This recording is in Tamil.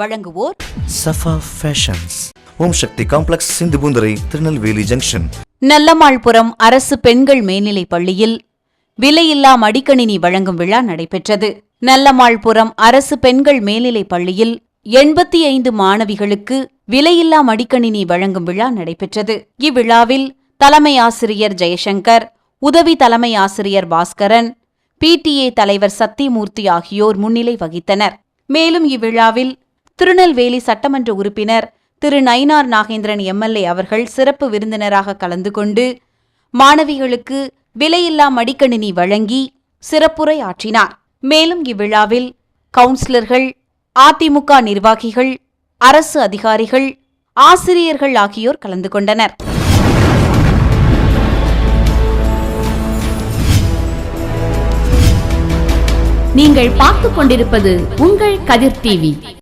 வழங்குவோர் Safa fashions Om Sakthi complex Sindhupoondurai Tirunelveli junction. Nallammalpuram அரசு பெண்கள் மேல்நிலைப் பள்ளியில் விலையில்லா மடிக்கணினி வழங்கும் விழா நடைபெற்றது. நல்லமாள்புரம் அரசு பெண்கள் மேல்நிலைப் பள்ளியில் எண்பத்தி ஐந்து மாணவிகளுக்கு விலையில்லா மடிக்கணினி வழங்கும் விழா நடைபெற்றது. இவ்விழாவில் தலைமை ஆசிரியர் ஜெயசங்கர் உதவி தலைமை ஆசிரியர் பாஸ்கரன் பிடிஏ தலைவர் சத்தியமூர்த்தி ஆகியோர் முன்னிலை வகித்தனர். மேலும் இவ்விழாவில் திருநெல்வேலி சட்டமன்ற உறுப்பினர் திரு. நயினார் நாகேந்திரன் எம்எல்ஏ அவர்கள் சிறப்பு விருந்தினராக கலந்து கொண்டு மாணவிகளுக்கு விலையில்லா மடிக்கணினி வழங்கி சிறப்புரை ஆற்றினார் மேலும் இவ்விழாவில் கவுன்சிலர்கள் அதிமுக நிர்வாகிகள் அரசு அதிகாரிகள் ஆசிரியர்கள் ஆகியோர் கலந்து கொண்டனர். நீங்கள் பார்த்துக் கொண்டிருப்பது உங்கள் கதிர் டிவி.